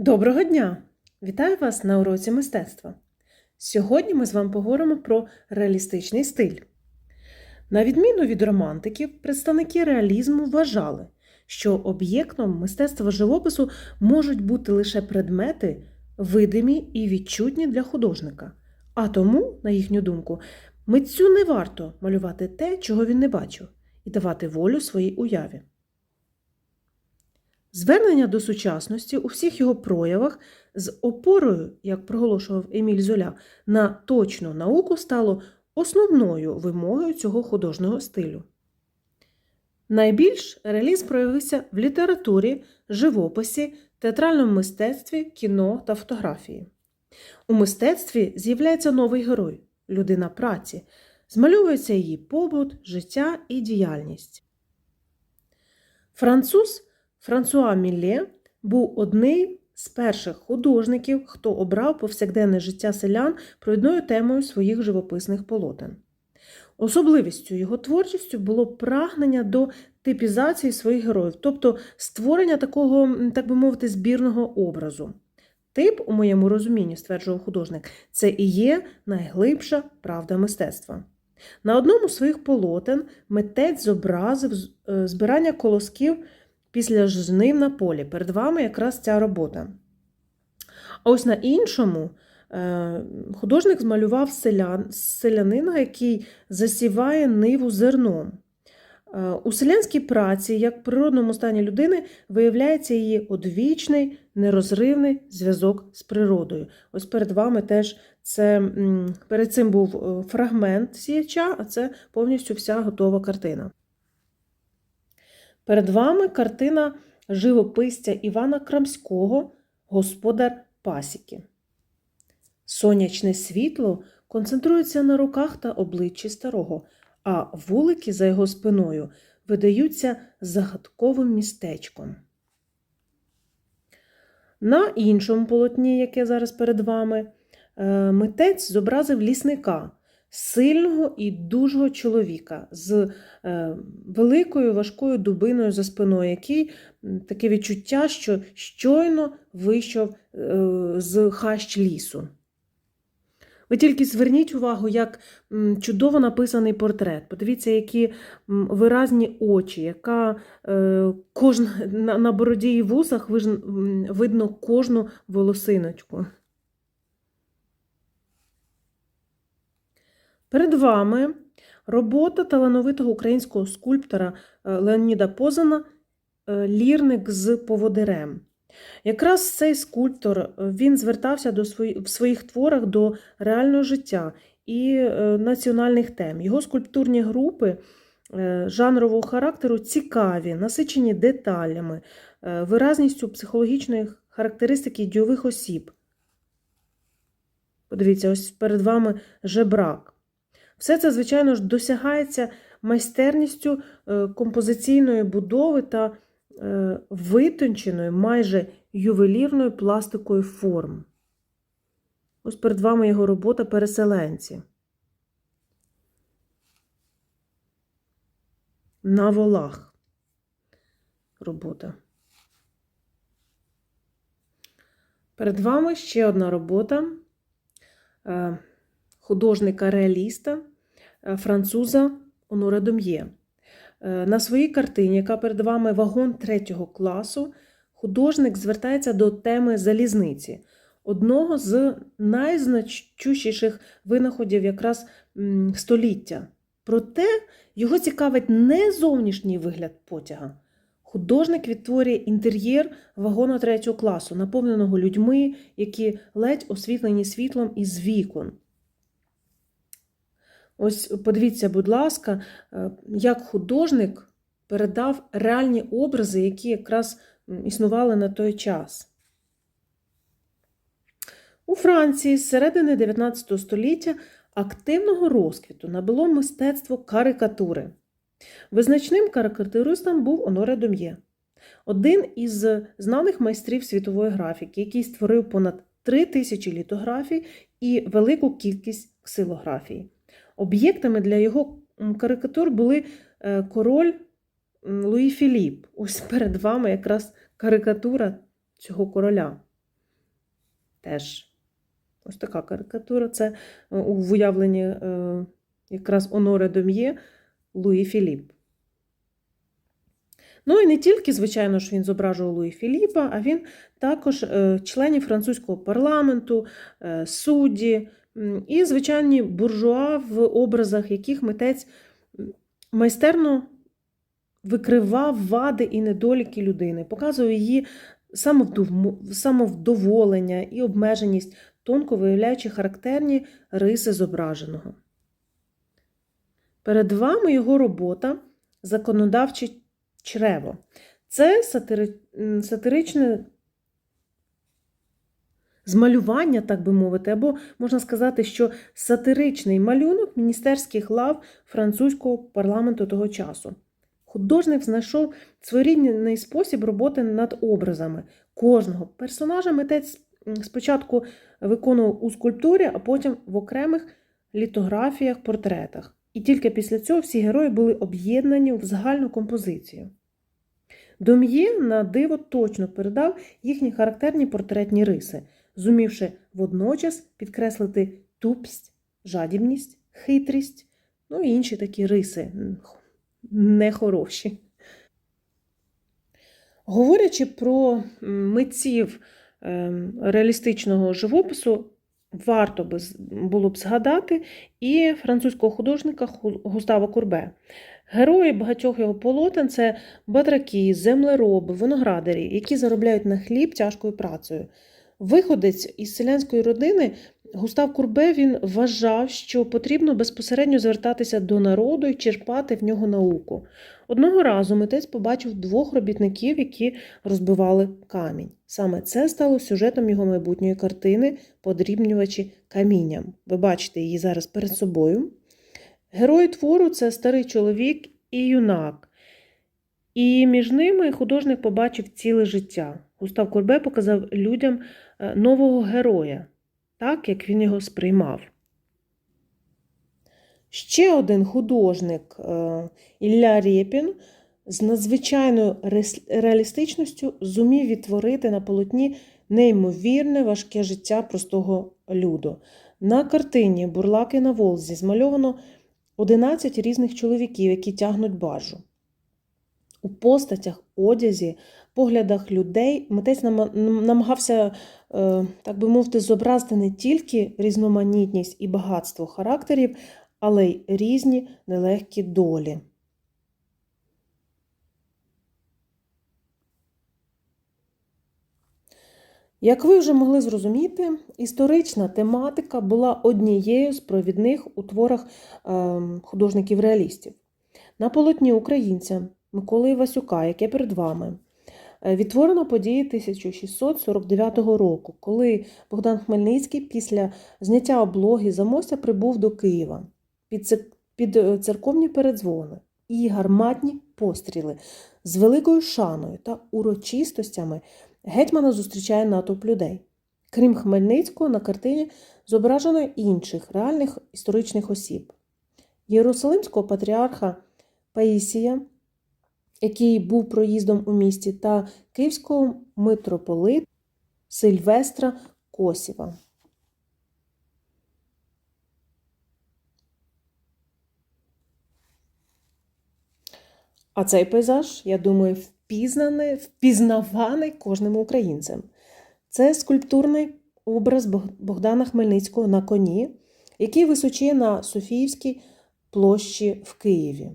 Доброго дня! Вітаю вас на уроці мистецтва. Сьогодні ми з вами поговоримо про реалістичний стиль. На відміну від романтиків, представники реалізму вважали, що об'єктом мистецтва живопису можуть бути лише предмети, видимі і відчутні для художника. А тому, на їхню думку, митцю не варто малювати те, чого він не бачив, і давати волю своїй уяві. Звернення до сучасності у всіх його проявах з опорою, як проголошував Еміль Золя, на точну науку стало основною вимогою цього художнього стилю. Найбільш реалізм проявився в літературі, живописі, театральному мистецтві, кіно та фотографії. У мистецтві з'являється новий герой людина праці, змальовується її побут, життя і діяльність. Француз Франсуа Мілле був одним з перших художників, хто обрав повсякденне життя селян провідною темою своїх живописних полотен. Особливістю його творчістю було прагнення до типізації своїх героїв, тобто створення такого, так би мовити, збірного образу. Тип, у моєму розумінні, стверджував художник, це і є найглибша правда мистецтва. На одному з своїх полотен митець зобразив е, збирання колосків після жнив на полі. Перед вами якраз ця робота. А ось на іншому е, художник змалював селян, селянина, який засіває ниву зерном. Е, У селянській праці, як в природному стані людини, виявляється її одвічний, нерозривний зв'язок з природою. Ось перед вами теж це перед цим був е, фрагмент сіяча, а це повністю вся готова картина. Перед вами картина живописця Івана Крамського, господар пасіки. Сонячне світло концентрується на руках та обличчі старого, а вулики за його спиною видаються загадковим містечком. На іншому полотні, яке зараз перед вами, е, митець зобразив лісника, сильного і дужого чоловіка з е, великою важкою дубиною за спиною, який таке відчуття, що щойно вийшов е, з хащ лісу. Ви тільки зверніть увагу, як чудово написаний портрет. Подивіться, які виразні очі, яка е, кожна, на, на бороді і вусах видно кожну волосиночку. Перед вами робота талановитого українського скульптора е, Леоніда Позана е, Лірник з поводирем. Якраз цей скульптор е, він звертався до свої, в своїх творах до реального життя і національних тем. Його скульптурні групи жанрового характеру цікаві, насичені деталями, виразністю психологічної характеристики дійових осіб. Подивіться, ось перед вами жебрак. Все це, звичайно ж, досягається майстерністю е, композиційної будови та е, витонченою, майже ювелірною пластикою форм. Ось перед вами його робота переселенці. На волах робота. Перед вами ще одна робота. Е, художника-реаліста е, француза Оноре Дом'є. Е, на своїй картині, яка перед вами вагон третього класу, художник звертається до теми залізниці, одного з найзначущіших винаходів якраз століття. Проте його цікавить не зовнішній вигляд потяга. Художник відтворює інтер'єр вагону третього класу, наповненого людьми, які ледь освітлені світлом із вікон. Ось подивіться, будь ласка, е, як художник передав реальні образи, які якраз існували на той час. У Франції з середини 19 століття активного розквіту набуло мистецтво карикатури. Визначним карикатуристом був Оноре Дом'є, один із знаних майстрів світової графіки, який створив понад 3 тисячі літографій і велику кількість ксилографій. Об'єктами для його карикатур були е, король Луї Філіп. Ось перед вами якраз карикатура цього короля. теж. Ось така карикатура. Це е, в уявленні е, якраз Оноре Дом'є Луї Філіп. Ну і не тільки, звичайно ж, він зображував Луї Філіпа, а він також членів французького парламенту, судді і звичайні буржуа, в образах яких митець майстерно викривав вади і недоліки людини, показує її самовдоволення і обмеженість, тонко виявляючи характерні риси зображеного. Перед вами його робота Законодавче чрево. Це сатири... сатиричне змалювання, так би мовити, або можна сказати, що сатиричний малюнок міністерських лав французького парламенту того часу. Художник знайшов своєрідний спосіб роботи над образами кожного персонажа митець спочатку виконував у скульптурі, а потім в окремих літографіях, портретах. І тільки після цього всі герої були об'єднані в загальну композицію. Дом'є на диво точно передав їхні характерні портретні риси, зумівши водночас підкреслити тупість, жадібність, хитрість, ну і інші такі риси нехороші. Говорячи про митців ем, реалістичного живопису, варто було б згадати і французького художника Густава Курбе. Герої багатьох його полотен це батраки, землероби, виноградарі, які заробляють на хліб тяжкою працею. Виходець із селянської родини Густав Курбе він вважав, що потрібно безпосередньо звертатися до народу і черпати в нього науку. Одного разу митець побачив двох робітників, які розбивали камінь. Саме це стало сюжетом його майбутньої картини Подрібнювачі камінням. Ви бачите її зараз перед собою. Герої твору це старий чоловік і юнак. І між ними художник побачив ціле життя. Густав Курбе показав людям е, нового героя, так як він його сприймав. Ще один художник е, Ілля Рєпін з надзвичайною реалістичністю зумів відтворити на полотні неймовірне важке життя простого люду. На картині Бурлаки на Волзі змальовано 11 різних чоловіків, які тягнуть баржу. У постатях, одязі, поглядах людей митець намагався, е, так би мовити, зобразити не тільки різноманітність і багатство характерів, але й різні нелегкі долі. Як ви вже могли зрозуміти, історична тематика була однією з провідних у творах ем, художників-реалістів. На полотні українця Миколи Івасюка, яке перед вами, е, відтворено події 1649 року, коли Богдан Хмельницький після зняття облоги замостя прибув до Києва під е, церковні передзвони і гарматні постріли з великою шаною та урочистостями гетьмана зустрічає натовп людей. Крім Хмельницького, на картині зображено інших реальних історичних осіб. Єрусалимського патріарха Паїсія, який був проїздом у місті, та київського митрополита Сильвестра Косіва. А цей пейзаж, я думаю, впізнаний, впізнаваний кожним українцем. Це скульптурний образ Богдана Хмельницького на коні, який височіє на Софіївській площі в Києві.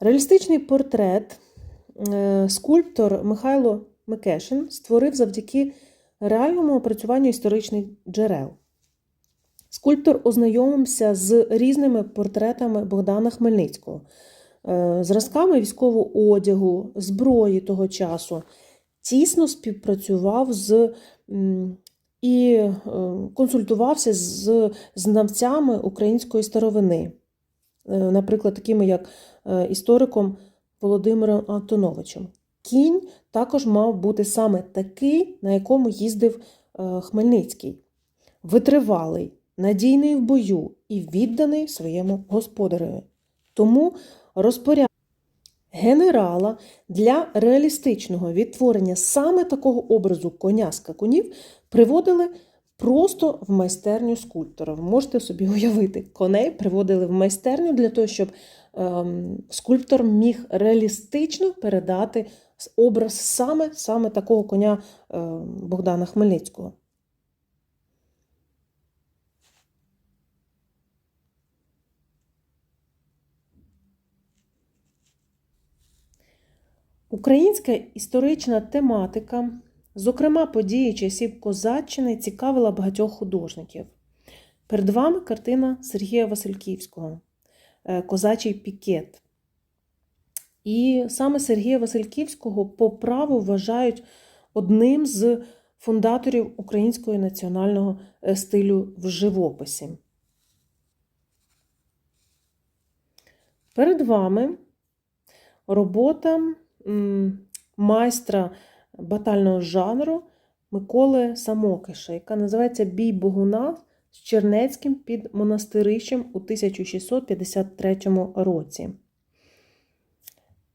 Реалістичний портрет е, скульптор Михайло Микешин створив завдяки реальному опрацюванню історичних джерел. Скульптор ознайомився з різними портретами Богдана Хмельницького, е, зразками військового одягу, зброї того часу. Тісно співпрацював з і е, консультувався з знавцями української старовини, наприклад, такими як е, істориком Володимиром Антоновичем. Кінь також мав бути саме такий, на якому їздив е, Хмельницький. Витривалий, надійний в бою і відданий своєму господареві. Тому розпоряд... генерала для реалістичного відтворення саме такого образу коня скакунів приводили просто в майстерню скульптора. Ви можете собі уявити, коней приводили в майстерню для того, щоб ем, скульптор міг реалістично передати образ саме, саме такого коня ем, Богдана Хмельницького. Українська історична тематика, зокрема події часів Козаччини, цікавила багатьох художників. Перед вами картина Сергія Васильківського е, Козачий пікет. І саме Сергія Васильківського по праву вважають одним з фундаторів українського національного е, стилю в живописі. Перед вами робота майстра батального жанру Миколи Самокиша, яка називається Бій Богуна з Чернецьким під монастирищем у 1653 році.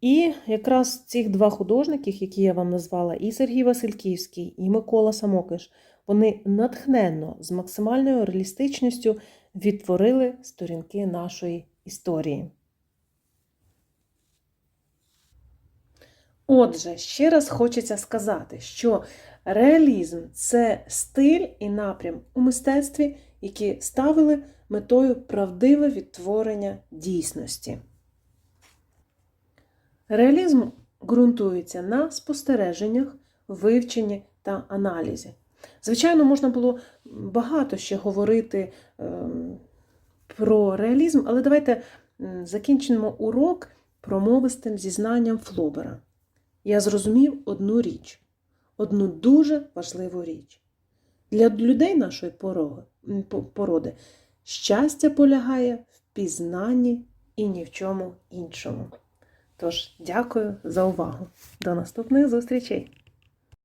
І якраз цих два художники, які я вам назвала, і Сергій Васильківський, і Микола Самокиш, вони натхненно з максимальною реалістичністю відтворили сторінки нашої історії. Отже, ще раз хочеться сказати, що реалізм це стиль і напрям у мистецтві, які ставили метою правдиве відтворення дійсності. Реалізм ґрунтується на спостереженнях, вивченні та аналізі. Звичайно, можна було багато ще говорити ем, про реалізм, але давайте закінчимо урок промовистим зізнанням Флобера. Я зрозумів одну річ, одну дуже важливу річ. Для людей нашої породи щастя полягає в пізнанні і ні в чому іншому. Тож, дякую за увагу. До наступних зустрічей!